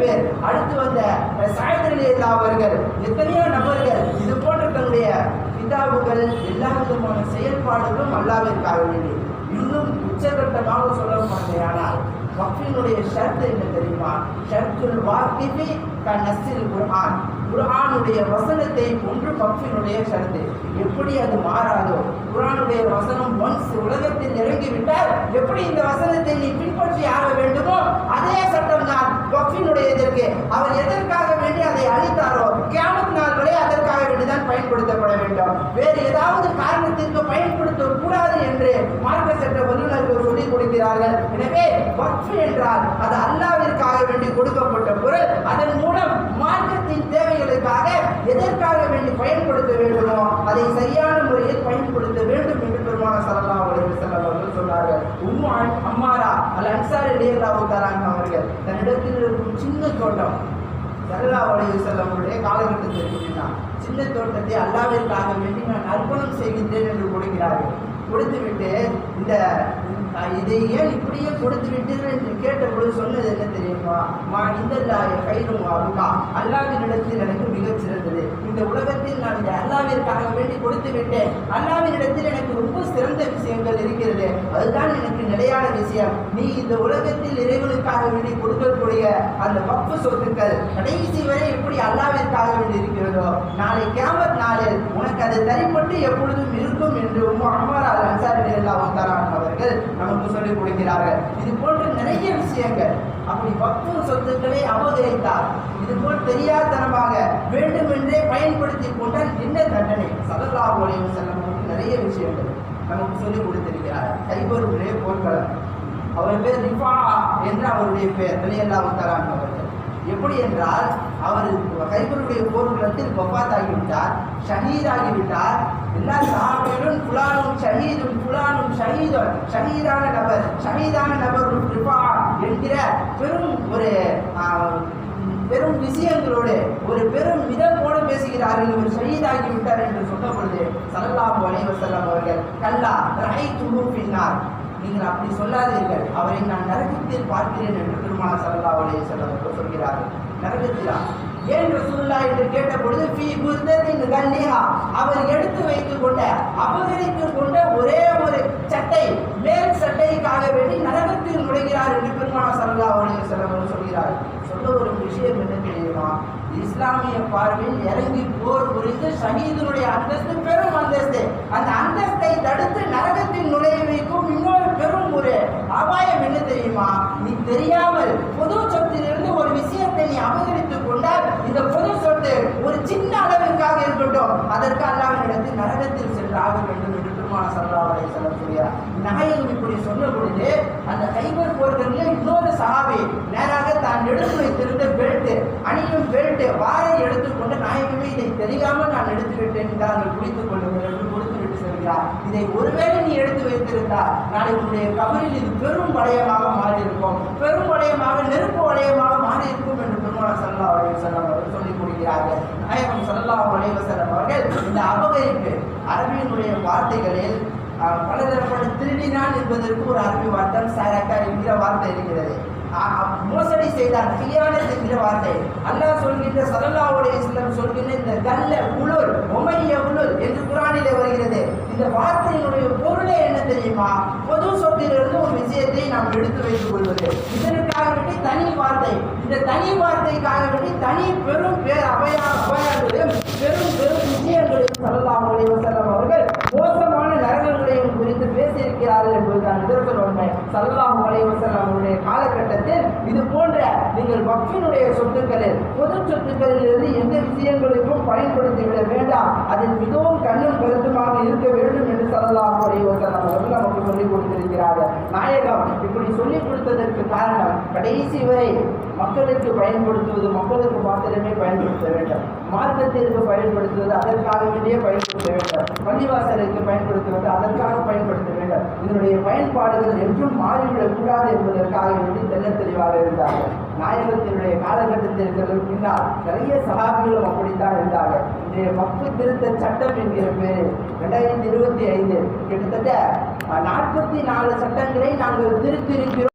பேர். அடுத்து வந்த சாயந்தரலி அவர்கள் எத்தனையோ நபர்கள் இது போன்ற தன்னுடைய பிதாவுகள் எல்லா விதமான செயல்பாடுகளும் அல்லாவிற்காக வேண்டி இன்னும் உச்சகட்டமாக சொல்ல ஆனால் வக்ஃபினுடைய ஷர்த் என்ன தெரியுமா? ஷர்த்துல் வாக்கிபி க நசில் குர்ஆன். குர்ஆனுடைய வசனத்தை ஒன்று வக்ஃபினுடைய ஷர்த்து. எப்படி அது மாறாதோ? குர்ஆனுடைய வசனம் ஒன்ஸ் உலகத்தில் இறங்கிவிட்டால் எப்படி இந்த வசனத்தை நீ பின்பற்றி ஆக வேண்டும்? இருக்கு அவர் எதற்காக வேண்டி அதை அழித்தாரோ கியாமத் நாள் வரை அதற்காக வேண்டிதான் பயன்படுத்தப்பட வேண்டும். வேறு ஏதாவது காரணத்திற்கு பயன்படுத்த கூடாது என்று மார்க்க சட்ட வல்லுநர்கள் சொல்லிக் கொடுக்கிறார்கள். எனவே வக்ஃபு என்றால் அது அல்லாவிற்காக வேண்டி கொடுக்கப்பட்ட பொருள். அதன் மூலம் மார்க்கத்தின் தேவைகளுக்காக எதற்காக வேண்டி பயன்படுத்த வேண்டுமோ அதை சரியான முறையில் பயன்படுத்த வேண்டும் என்று பெருமான சல்லல்லாஹு அவர்கள் சொன்னார்கள். உம்மா அம்மாரா அல்ல அன்சார் ரலியல்லாஹு தராங்க அவர்கள் தன்னிடத்தில் இருக்கும் சின்ன தோட்டம் சல்லல்லாஹு அலைஹி வஸல்லம் காலகட்டத்தில் இருக்கின்றான் சின்ன தோட்டத்தை அல்லாவிற்காக வேண்டி நான் அர்ப்பணம் செய்கின்றேன் என்று கொடுக்கிறார்கள் கொடுத்துவிட்டு இந்த இதை ஏன் இப்படியே கொடுத்து விட்டீர்கள் என்று கேட்ட பொழுது சொன்னது என்ன தெரியுமா? மா இந்த கைரும் அருகா அல்லாவினிடத்தில் எனக்கு மிகச் சிறந்தது. இந்த உலகத்தில் நான் இந்த அல்லாவிற்காக வேண்டி கொடுத்து விட்டேன். அல்லாவினிடத்தில் எனக்கு ரொம்ப சிறந்த விஷயங்கள் இருக்கிறது. அதுதான் எனக்கு நிலையான விஷயம். நீ இந்த உலகத்தில் இறைவனுக்காக வேண்டி கொடுக்கக்கூடிய அந்த பப்பு சொத்துக்கள் கடைசி வரை எப்படி அல்லாவிற்காக வேண்டி இருக்கிறதோ நாளை கேமத் நாளில் உனக்கு அது தனிப்பட்டு எப்பொழுதும் இருக்கும் என்று உம்மு அல் அன்சாரி தரான் அவர்கள் நமக்கு சொல்லிக் கொடுக்கிறார்கள். இது போன்ற நிறைய விஷயங்கள். அப்படி பப்பு சொத்துக்களை அபகரித்தார் இது போல் தெரியாதனமாக வேண்டுமென்றே பயன்படுத்தி கொண்டால் என்ன தண்டனை? சதல்லா அலைஹி வஸல்லம் நிறைய விஷயங்கள் நமக்கு சொல்லிக் கொடுத்திருக்கிறார். கைபருடைய போர்க்களம். அவர் பேர் ரிஃபா என்று அவருடைய பெயர் வெளியல்லாஹு தரான் அவர்கள். எப்படி என்றால் அவர் கைபருடைய போர்க்களத்தில் வஃபாத் ஆகிவிட்டார் ஷஹீத் ஆகிவிட்டார் எல்லா சாப்பிடும் புலானும் ஷஹீதும் புலானும் ஷஹீதும் ஷஹீதான நபர் ஷஹீதான நபர் கிருபா என்கிற பெரும் ஒரு பெரும் விஷயங்களோடு ஒரு பெரும் மிதப்போடு பேசுகிறார்கள். இவர் ஷஹீதாகி விட்டார் என்று சொன்ன பொழுது சல்லாஹு அலைஹி அவர்கள் கல்லா ரஹை துஹு பின்னார் நீங்கள் அப்படி சொல்லாதீர்கள். அவரை நான் நரகத்தில் பார்க்கிறேன் என்று பெருமான சல்லல்லாஹு அலைஹி வஸல்லம் சொல்கிறார்கள். நரகத்திலா? ஏன் ரசூல்லா என்று கேட்ட பொழுது ஃபீ புர்தத்தின் கல்லிஹா. அவர் எடுத்து வைத்துக் கொண்ட அபகரித்துக் கொண்ட ஒரே ஒரு சட்டை மேல் சட்டைக்காக வேண்டி நரகத்தில் நுழைகிறார் என்று பெருமான சல்லா அலைஹி செல்லவர்கள் சொல்கிறார் சொல்ல ஒரு விஷயம் என்ன தெரியுமா? இஸ்லாமிய பார்வையில் இறங்கி போர் புரிந்து ஷஹீதனுடைய அந்தஸ்து பெரும் அந்தஸ்து. அந்த அந்தஸ்தை தடு நரகத்தில் நுழைய வைக்கும் இன்னொரு பெரும் ஒரு அபாயம் என்ன தெரியுமா நீ தெரியாமல் பொது சொத்திலிருந்து ஒரு விஷயத்தை நீ அபகரித்துக் கொண்டால் இந்த பொது சொத்து ஒரு சின்ன அளவிற்காக அதற்கு அல்லாவிடத்தில் நரகத்தில் சென்றாக வேண்டும் என்று பெருமான சல்லாவரை சொல்லக்கூடியார் நாயகம் இப்படி சொன்ன பொழுது அந்த கைபர் போர்களில் இன்னொரு சஹாபி நேராக தான் எடுத்து வைத்திருந்த பெல்ட் அணியும் பெல்ட் வாரை எடுத்துக்கொண்டு நாயகமே இதை தெரியாமல் நான் எடுத்து விட்டேன் தாங்கள் குடித்துக் கொள்ளுங்கள் என்று கொடுத்து விட்டு செல்கிறார். இதை ஒருவேளை நீ எடுத்து வைத்திருந்தால் நாளை உன்னுடைய கபரில் இது பெரும் வளையமாக மாறியிருக்கும். பெரும் வளையமாக நெருப்பு வளையமாக மாறியிருக்கும் என்று பெருமான சல்லா அலைவசல்லம் அவர்கள் சொல்லிக் கொடுக்கிறார்கள் நாயகம் சல்லா அலைவசல்லம் அவர்கள் இந்த அபகரிப்பு அரபியினுடைய வார்த்தைகளில் அஹ், பலதரப்பட்ட திருடினான் என்பதற்கு ஒரு அரபி வார்த்தை சாரக்கா என்கிற வார்த்தை இருக்கிறது. மோசடி செய்தார் ஹியானத் என்கிற வார்த்தை. அல்லாஹ் சொல்கின்ற சல்லல்லாஹுடைய இஸ்லாம் சொல்கின்ற இந்த கல்ல உளுர் உமைய உளுர் என்று குரானிலே வருகிறது. இந்த வார்த்தையினுடைய பொருளே என்ன தெரியுமா? பொது சொத்திலிருந்து ஒரு விஷயத்தை நாம் எடுத்து வைத்துக் கொள்வது. இதற்காக இந்த தனி வார்த்தைக்காக வேண்டி தனி பெரும் பேர் அபயா அபயாங்களையும் பெரும் பெரும் விஷயங்களையும் சொல்லலாம். செல்லம் அவர்கள் மோசமான நரகங்களையும் குறித்து பேசியிருக்கிறார்கள் என்பதுதான் இதற்கு உண்மை சல்லாம் அலைஹி அவருடைய காலகட்டத்தில் இது போன்ற நீங்கள் பக்தினுடைய சொத்துக்களில் பொது சொத்துக்களில் இருந்து எந்த விஷயங்களுக்கும் பயன்படுத்தி விட வேண்டாம். அதில் மிகவும் கண்ணும் கருத்துமாக இருக்க வேண்டும் என்று சல்லாம் அலைஹி அவர்கள் நமக்கு சொல்லிக் கொடுத்திருக்கிறார்கள். நாயகம் சொல்லிக் கொடுத்ததற்கு காரணம் கடைசி வரை மக்களுக்கு பயன்படுத்துவது மக்களுக்கு மாத்திரமே பயன்படுத்த வேண்டும். மார்க்கத்திற்கு பயன்படுத்துவது அதற்காக வேண்டியே பயன்படுத்த வேண்டும். பள்ளிவாசலுக்கு பயன்படுத்துவது அதற்காக பயன்படுத்த வேண்டும். இதனுடைய பயன்பாடுகள் என்றும் மாறிவிடக்கூடாது என்பதற்காக வேண்டி தெல்ல தெளிவாக இருந்தார்கள். நாயகத்தினுடைய காலகட்டத்திற்கு பின்னால் நிறைய சகாபிகளும் அப்படித்தான் இருந்தார்கள். இன்றைய மக்கு திருத்த சட்டம் என்கிற பேரில் ரெண்டாயிரத்தி இருபத்தி ஐந்து கிட்டத்தட்ட நாற்பத்தி நாலு சட்டங்களை நாங்கள் Senin bir